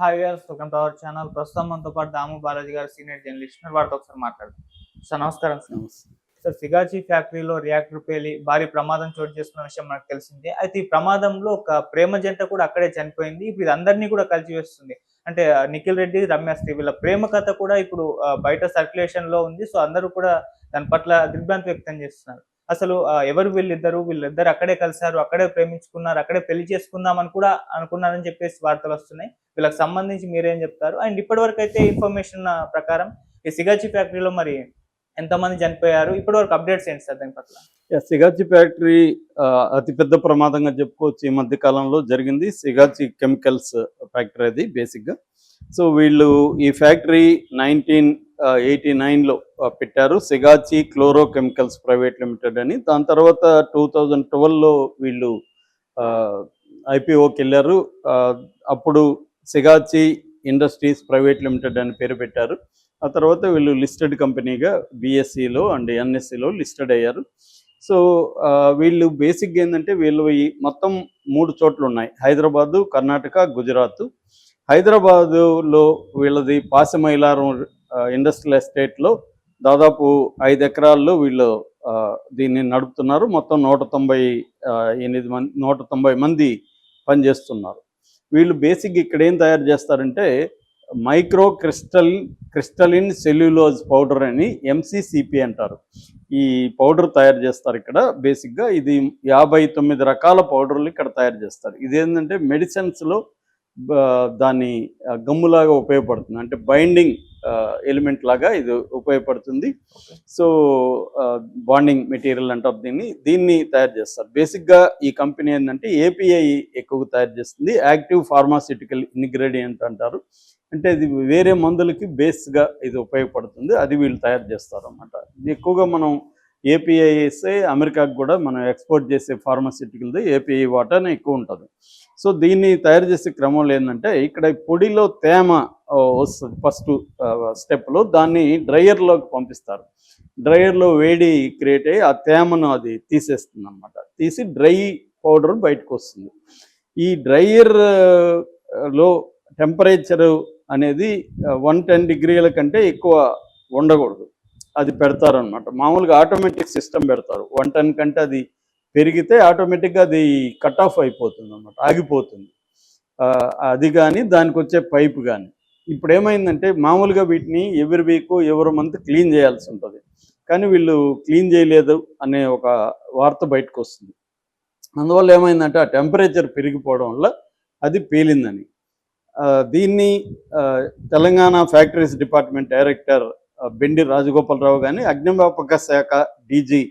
Hi viewers welcome to our channel ప్రస్తుతం మనతో పాటు దాము బాలాజీ గారు సీనియర్ జర్నలిస్ట్. వారితో ఒకసారి మాట్లాడదాం. సార్ నమస్కారం సార్. సార్ సిగాచి ఫ్యాక్టరీలో రియాక్టర్ పేలి భారీ ప్రమాదం చోటు చేసుకున్న విషయం మనకు తెలిసిందే. అయితే ఈ ప్రమాదంలో ఒక ప్రేమ జంట కూడా అక్కడే చనిపోయింది. ఇప్పుడు ఇది అందరినీ కూడా కలిసివేస్తుంది అంటే నిఖిల్ రెడ్డి రమ్యాశ్రీ వీళ్ళ ప్రేమ కథ కూడా ఇప్పుడు బయట సర్క్యులేషన్లో ఉంది. సో అందరూ కూడా దాని పట్ల దిగ్భ్రాంతి వ్యక్తం చేస్తున్నారు. అసలు ఎవరు వీళ్ళిద్దరు? వీళ్ళిద్దరు అక్కడే కలిశారు అక్కడే ప్రేమించుకున్నారు అక్కడే పెళ్ళి చేసుకుందామని కూడా అనుకున్నారని చెప్పేసి వార్తలు వస్తున్నాయి. వీళ్ళకి సంబంధించి మీరేం చెప్తారు? అండ్ ఇప్పటి వరకు అయితే ఇన్ఫర్మేషన్ ప్రకారం ఈ సిగాచి ఫ్యాక్టరీలో మరి ఎంతమంది చనిపోయారు? ఇప్పటి వరకు అప్డేట్స్ ఏంటి సార్ దాని పట్ల? సిగాచి ఫ్యాక్టరీ అతిపెద్ద ప్రమాదంగా చెప్పుకోవచ్చు ఈ మధ్య కాలంలో జరిగింది. సిగాచి కెమికల్స్ ఫ్యాక్టరీ అది బేసిక్గా. సో వీళ్ళు ఈ ఫ్యాక్టరీ నైన్టీన్ ఎయిటీ నైన్లో పెట్టారు. Sigachi chloro chemicals private limited అని. దాని తర్వాత టూ థౌజండ్ ట్వెల్వ్లో వీళ్ళు ఐపీఓకి వెళ్ళారు. అప్పుడు సిగాచి ఇండస్ట్రీస్ ప్రైవేట్ లిమిటెడ్ అని పేరు పెట్టారు. ఆ తర్వాత వీళ్ళు లిస్టెడ్ కంపెనీగా బిఎస్సిలో అండ్ ఎన్ఎస్సిలో లిస్టెడ్ అయ్యారు. సో వీళ్ళు బేసిక్గా ఏంటంటే వీళ్ళు ఈ మొత్తం మూడు చోట్ల ఉన్నాయి. హైదరాబాదు కర్ణాటక గుజరాత్. హైదరాబాదులో వీళ్ళది పాసమైలారం ఇండస్ట్రియల్ ఎస్టేట్లో దాదాపు ఐదు ఎకరాల్లో వీళ్ళు దీన్ని నడుపుతున్నారు. మొత్తం నూట తొంభై ఎనిమిది మంది నూట తొంభై మంది పనిచేస్తున్నారు. వీళ్ళు బేసిక్ ఇక్కడ ఏం తయారు చేస్తారంటే micro crystal crystalline cellulose powder అని ఎంసీసిపి అంటారు. ఈ పౌడర్ తయారు చేస్తారు ఇక్కడ బేసిక్గా ఇది యాభై తొమ్మిది రకాల పౌడర్లు ఇక్కడ తయారు చేస్తారు. ఇదేంటంటే మెడిసిన్స్లో దాన్ని గమ్ములాగా ఉపయోగపడుతుంది. అంటే బైండింగ్ ఎలిమెంట్ లాగా ఇది ఉపయోగపడుతుంది. సో బాండింగ్ మెటీరియల్ అంటారు దీన్ని. దీన్ని తయారు చేస్తారు. బేసిక్గా ఈ కంపెనీ ఏంటంటే ఏపీఐ ఎక్కువగా తయారు చేస్తుంది. యాక్టివ్ ఫార్మాసిటికల్ ఇంగ్రీడియంట్ అంటారు. అంటే ఇది వేరే మందులకి బేస్గా ఇది ఉపయోగపడుతుంది. అది వీళ్ళు తయారు చేస్తారు అనమాట ఇది ఎక్కువగా మనం ఏపీఐసే అమెరికాకు కూడా మనం ఎక్స్పోర్ట్ చేసే ఫార్మాసిటికల్ది ఏపీఐ వాటానే ఎక్కువ ఉంటుంది. సో దీన్ని తయారు చేసే క్రమంలో ఏంటంటే ఇక్కడ పొడిలో తేమ వస్తుంది ఫస్ట్ స్టెప్లో దాన్ని డ్రయర్లోకి పంపిస్తారు. డ్రయర్లో వేడి క్రియేట్ అయ్యి ఆ తేమను అది తీసేస్తుంది అనమాట తీసి డ్రై పౌడర్ బయటకు వస్తుంది. ఈ డ్రయర్లో టెంపరేచర్ అనేది వన్ టెన్ డిగ్రీల కంటే ఎక్కువ ఉండకూడదు. అది పెడతారనమాట మామూలుగా ఆటోమేటిక్ సిస్టమ్ పెడతారు. వన్ టెన్ కంటే అది పెరిగితే ఆటోమేటిక్గా అది కట్ ఆఫ్ అయిపోతుంది అనమాట ఆగిపోతుంది అది కానీ దానికి వచ్చే పైప్ కానీ ఇప్పుడు ఏమైందంటే మామూలుగా వీటిని ఎవరి వీక్ ఎవరి మంత్ క్లీన్ చేయాల్సి ఉంటుంది. కానీ వీళ్ళు క్లీన్ చేయలేదు అనే ఒక వార్త బయటకు వస్తుంది అందువల్ల ఏమైందంటే ఆ టెంపరేచర్ పెరిగిపోవడం వల్ల అది పేలిందని. దీన్ని Telangana factories department director Bendi Rajagopalarao కానీ అగ్నివాపక శాఖ డీజీ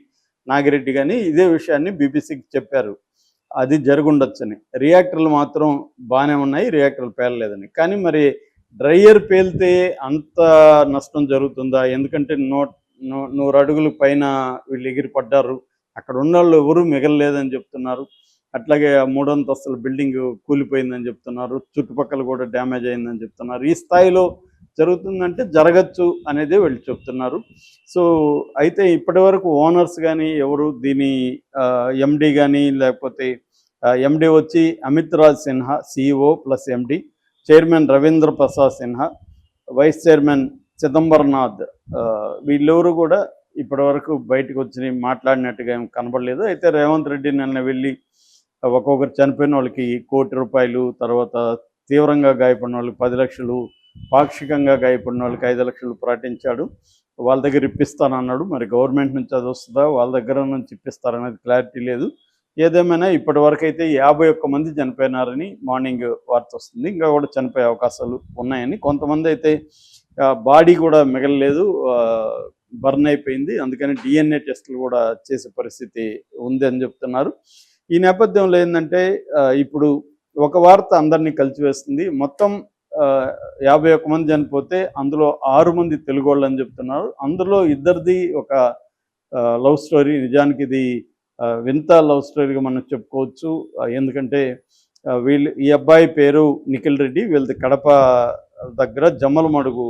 నాగిరెడ్డి కానీ ఇదే విషయాన్ని బీబీసీకి చెప్పారు. అది జరుగుండొచ్చని. రియాక్టర్లు మాత్రం బాగానే ఉన్నాయి రియాక్టర్లు పేలలేదని. కానీ మరి డ్రైయర్ పేలితే అంత నష్టం జరుగుతుందా? ఎందుకంటే నూ నూ- నూరు అడుగుల పైన వీళ్ళు ఎగిరి పడ్డారు అక్కడ ఉన్న వాళ్ళు ఎవరు మిగలలేదని చెప్తున్నారు. అట్లాగే మూడు మూడంతస్తుల బిల్డింగ్ కూలిపోయిందని చెప్తున్నారు. చుట్టుపక్కల కూడా డ్యామేజ్ అయిందని చెప్తున్నారు. ఈ స్థాయిలో జరుగుతుందంటే జరగచ్చు అనేది వీళ్ళు చెప్తున్నారు. సో అయితే ఇప్పటి వరకు ఓనర్స్ కానీ ఎవరు దీని ఎండి కానీ లేకపోతే ఎండి వచ్చి Amit Raj Sinha CEO plus MD chairman Ravindra Prasad Sinha vice chairman Chidambaranath వీళ్ళెవరు కూడా ఇప్పటివరకు బయటకు వచ్చి మాట్లాడినట్టుగా ఏం కనబడలేదు. అయితే రేవంత్ రెడ్డి నిన్న వెళ్ళి ఒక్కొక్కరు చనిపోయిన వాళ్ళకి కోటి రూపాయలు తర్వాత తీవ్రంగా గాయపడిన వాళ్ళకి పది లక్షలు పాక్షికంగా గాయపడిన వాళ్ళకి ఐదు లక్షలు ప్రకటించాడు. వాళ్ళ దగ్గర ఇప్పిస్తానన్నాడు. మరి గవర్నమెంట్ నుంచి అది వస్తుందా? వాళ్ళ దగ్గర నుంచి ఇప్పిస్తారనేది క్లారిటీ లేదు. ఏదేమైనా ఇప్పటి వరకు అయితే యాభై ఒక్క మంది చనిపోయినారని మార్నింగ్ వార్త వస్తుంది. ఇంకా కూడా చనిపోయే అవకాశాలు ఉన్నాయని కొంతమంది అయితే బాడీ కూడా మిగలలేదు. బర్న్ అయిపోయింది. అందుకని డిఎన్ఏ టెస్టులు కూడా చేసే పరిస్థితి ఉంది అని చెప్తున్నారు. ఈ నేపథ్యంలో ఏంటంటే ఇప్పుడు ఒక వార్త అందరినీ కలిసివేస్తుంది. మొత్తం యాభై ఒక్క మంది చనిపోతే అందులో ఆరు మంది తెలుగు వాళ్ళు అని చెప్తున్నారు. అందులో ఇద్దరిది ఒక లవ్ స్టోరీ నిజానికి ఇది వింత లవ్ స్టోరీగా మనం చెప్పుకోవచ్చు. ఎందుకంటే వీళ్ళు ఈ అబ్బాయి పేరు నిఖిల్ రెడ్డి వీళ్ళది కడప దగ్గర జమ్మలమడుగు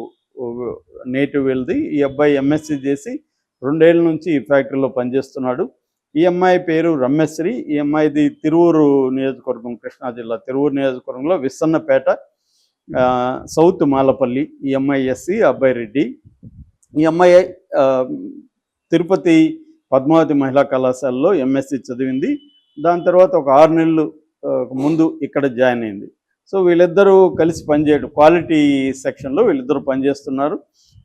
నేటివ్ వీళ్ళది. ఈ అబ్బాయి ఎంఎస్సి చేసి రెండేళ్ళ నుంచి ఈ ఫ్యాక్టరీలో పనిచేస్తున్నాడు. ఈ అమ్మాయి పేరు రమ్యశ్రీ. ఈ అమ్మాయిది తిరువూరు నియోజకవర్గం కృష్ణా జిల్లా తిరువూరు నియోజకవర్గంలో విస్సన్నపేట. సౌత్ మాలపల్లి ఈ అమ్మాయి అబ్బాయి రెడ్డి ఈ అమ్మాయి తిరుపతి పద్మావతి మహిళా కళాశాలలో ఎంఎస్సి చదివింది. దాని తర్వాత ఒక ఆరు నెలలు ముందు ఇక్కడ జాయిన్ అయింది. సో వీళ్ళిద్దరూ కలిసి పనిచేయడం క్వాలిటీ సెక్షన్లో వీళ్ళిద్దరూ పనిచేస్తున్నారు.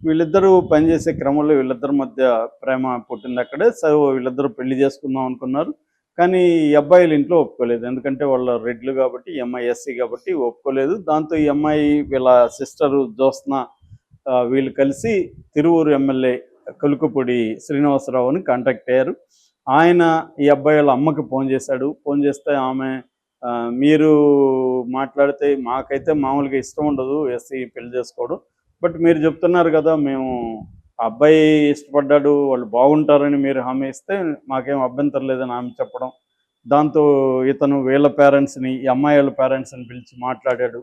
వీళ్ళిద్దరూ పనిచేసే క్రమంలో వీళ్ళిద్దరి మధ్య ప్రేమ పుట్టింది అక్కడే. సో వీళ్ళిద్దరూ పెళ్ళి చేసుకుందాం అనుకున్నారు. కానీ ఈ అబ్బాయిలు ఇంట్లో ఒప్పుకోలేదు. ఎందుకంటే వాళ్ళ రెడ్లు కాబట్టి ఈ అమ్మాయి ఎస్సీ కాబట్టి ఒప్పుకోలేదు. దాంతో ఈ అమ్మాయి వీళ్ళ సిస్టరు జ్యోత్స్న వీళ్ళు కలిసి తిరువూరు ఎమ్మెల్యే కలుకుపూడి శ్రీనివాసరావుని కాంటాక్ట్ అయ్యారు. ఆయన ఈ అబ్బాయి వాళ్ళ అమ్మకి ఫోన్ చేశాడు. ఫోన్ చేస్తే ఆమె మీరు మాట్లాడితే మాకైతే మామూలుగా ఇష్టం ఉండదు ఎస్సీ పెళ్ళి చేసుకోవడం. బట్ మీరు చెప్తున్నారు కదా మేము అబ్బాయి ఇష్టపడ్డాడు వాళ్ళు బాగుంటారని మీరు హామీ ఇస్తే మాకేం అభ్యంతరం లేదని ఆమె చెప్పడం. దాంతో ఇతను వీళ్ళ పేరెంట్స్ని ఈ అమ్మాయి వాళ్ళ పేరెంట్స్ని పిలిచి మాట్లాడాడు.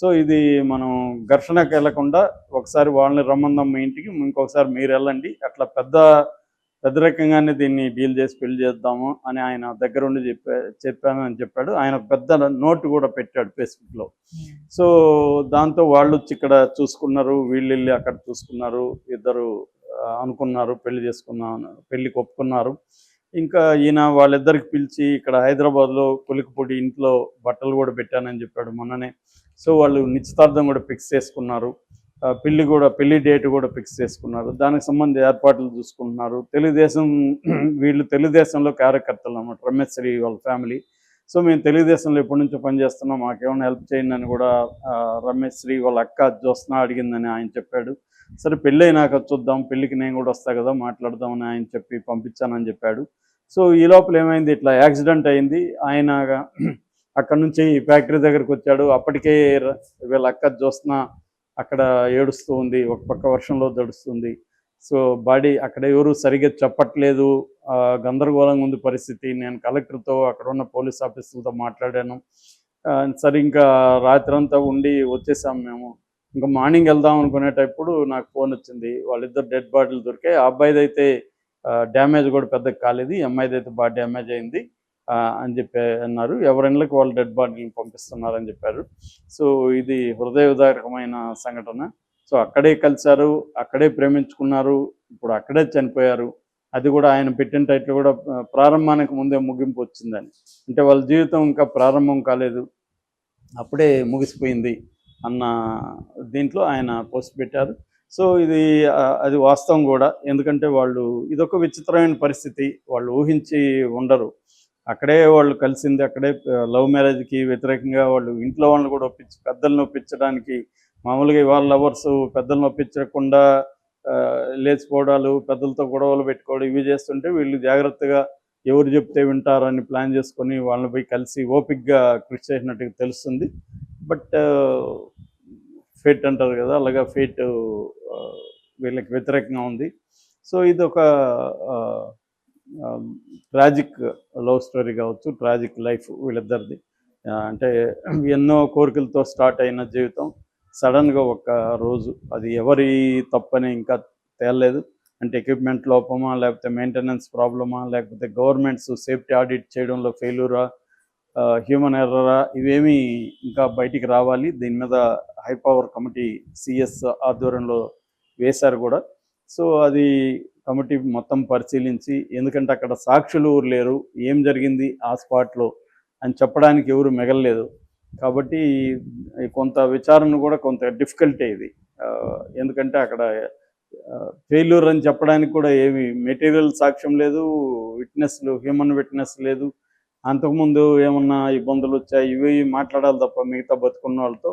సో ఇది మనం ఘర్షణకు వెళ్ళకుండా ఒకసారి వాళ్ళని రమ్మందాం మీ ఇంటికి ఇంకొకసారి మీరు వెళ్ళండి. అట్లా పెద్ద పెద్ద రకంగానే దీన్ని డీల్ చేసి పెళ్ళి చేద్దాము అని ఆయన దగ్గరుండి చెప్పా చెప్పాను అని చెప్పాడు. ఆయన పెద్ద నోట్ కూడా పెట్టాడు ఫేస్బుక్లో. సో దాంతో వాళ్ళు వచ్చి ఇక్కడ చూసుకున్నారు వీళ్ళు వెళ్ళి అక్కడ చూసుకున్నారు ఇద్దరు అనుకున్నారు పెళ్ళి చేసుకున్నాను పెళ్ళికి ఒప్పుకున్నారు. ఇంకా ఈయన వాళ్ళిద్దరికి పిలిచి ఇక్కడ హైదరాబాద్లో కొలికపొడి ఇంట్లో బట్టలు కూడా పెట్టానని చెప్పాడు మొన్ననే. సో వాళ్ళు నిశ్చితార్థం కూడా ఫిక్స్ చేసుకున్నారు. పెళ్ళి కూడా పెళ్ళి డేట్ కూడా ఫిక్స్ చేసుకున్నారు. దానికి సంబంధించి ఏర్పాట్లు చూసుకుంటున్నారు. తెలుగుదేశం వీళ్ళు తెలుగుదేశంలో కార్యకర్తలు అన్నమాట. రమేష్ శ్రీ వాళ్ళ ఫ్యామిలీ. సో మేము తెలుగుదేశంలో ఎప్పటి నుంచో పనిచేస్తున్నాం. మాకేమైనా హెల్ప్ చేయండి అని కూడా రమేష్ శ్రీ వాళ్ళ అక్క జ్యోత్స్న అడిగిందని ఆయన చెప్పాడు. సరే పెళ్ళి అయినాక చూద్దాం. పెళ్ళికి నేను కూడా వస్తా కదా మాట్లాడదామని ఆయన చెప్పి పంపించానని చెప్పాడు. సో ఈ లోపల ఏమైంది? ఇట్లా యాక్సిడెంట్ అయింది. ఆయన అక్కడ నుంచి ఫ్యాక్టరీ దగ్గరికి వచ్చాడు. అప్పటికే వీళ్ళ అక్క జ్యోత్స్న అక్కడ ఏడుస్తూ ఉంది ఒక పక్క వర్షంలో దడుస్తుంది సో బాడీ అక్కడ ఎవరు సరిగ్గా చెప్పట్లేదు. ఆ, గందరగోళంగా ఉంది పరిస్థితి. నేను కలెక్టర్తో అక్కడ ఉన్న పోలీస్ ఆఫీసులతో మాట్లాడాను. సరే ఇంకా రాత్రంతా ఉండి వచ్చేసాం మేము. ఇంకా మార్నింగ్ వెళ్దాం అనుకునేటప్పుడు నాకు ఫోన్ వచ్చింది. వాళ్ళిద్దరు డెడ్ బాడీలు దొరికాయి. ఆ అబ్బాయిది అయితే డ్యామేజ్ కూడా పెద్దగా కాలేదు. ఈ అమ్మాయిది అయితే బాగా డ్యామేజ్ అయింది. అని చెప్పి అన్నారు. ఎవరిళ్ళకి వాళ్ళు డెడ్ బాడీని పంపిస్తున్నారని చెప్పారు. సో ఇది హృదయదాయకమైన సంఘటన. సో అక్కడే కలిశారు అక్కడే ప్రేమించుకున్నారు ఇప్పుడు అక్కడే చనిపోయారు. అది కూడా ఆయన పెట్టిన టైటిల్ కూడా ప్రారంభానికి ముందే ముగింపు వచ్చిందని. అంటే వాళ్ళ జీవితం ఇంకా ప్రారంభం కాలేదు. అప్పుడే ముగిసిపోయింది అన్న దీంట్లో ఆయన పోస్ట్ పెట్టారు. సో ఇది అది వాస్తవం కూడా. ఎందుకంటే వాళ్ళు ఇదొక విచిత్రమైన పరిస్థితి. వాళ్ళు ఊహించి ఉండరు. అక్కడే వాళ్ళు కలిసింది అక్కడే లవ్ మ్యారేజ్కి వ్యతిరేకంగా వాళ్ళు ఇంట్లో వాళ్ళని కూడా ఒప్పించి పెద్దలను ఒప్పించడానికి మామూలుగా వాళ్ళ లవర్స్ పెద్దలను ఒప్పించకుండా లేచిపోవడాలు పెద్దలతో గొడవలు పెట్టుకోవడం ఇవి చేస్తుంటే వీళ్ళు జాగ్రత్తగా ఎవరు చెప్తే వింటారని ప్లాన్ చేసుకొని వాళ్ళని పోయి కలిసి ఓపిక్గా కృషి చేసినట్టుగా తెలుస్తుంది. బట్ ఫేట్ అంటారు కదా అలాగా ఫేట్ వీళ్ళకి వ్యతిరేకంగా ఉంది. సో ఇది ఒక ట్రాజిక్ లవ్ స్టోరీ కావచ్చు ట్రాజిక్ లైఫ్ వీళ్ళిద్దరిది. అంటే ఎన్నో కోరికలతో స్టార్ట్ అయిన జీవితం. సడన్గా ఒక రోజు అది ఎవరి తప్పని ఇంకా తేలలేదు. అంటే ఎక్విప్మెంట్ లోపమా లేకపోతే మెయింటెనెన్స్ ప్రాబ్లమా లేకపోతే గవర్నమెంట్స్ సేఫ్టీ ఆడిట్ చేయడంలో ఫెయిల్యూరా హ్యూమన్ ఎర్రరా ఇవేమీ ఇంకా బయటికి రావాలి. దీని మీద హై పవర్ కమిటీ సిఎస్ ఆధ్వర్యంలో వేశారు కూడా. సో అది కమిటీ మొత్తం పరిశీలించి ఎందుకంటే అక్కడ సాక్షులు లేరు ఏం జరిగింది ఆ స్పాట్లో అని చెప్పడానికి ఎవరు మిగలలేదు. కాబట్టి కొంత విచారణ కూడా కొంత డిఫికల్ట్ ఇది. ఎందుకంటే అక్కడ ఫెయిల్యూర్ అని చెప్పడానికి కూడా ఏమి మెటీరియల్ సాక్ష్యం లేదు విట్నెస్లు హ్యూమన్ విట్నెస్ లేదు. అంతకుముందు ఏమన్నా ఇబ్బందులు వచ్చాయి ఇవి మాట్లాడాలి తప్ప మిగతా బతుకున్న వాళ్ళతో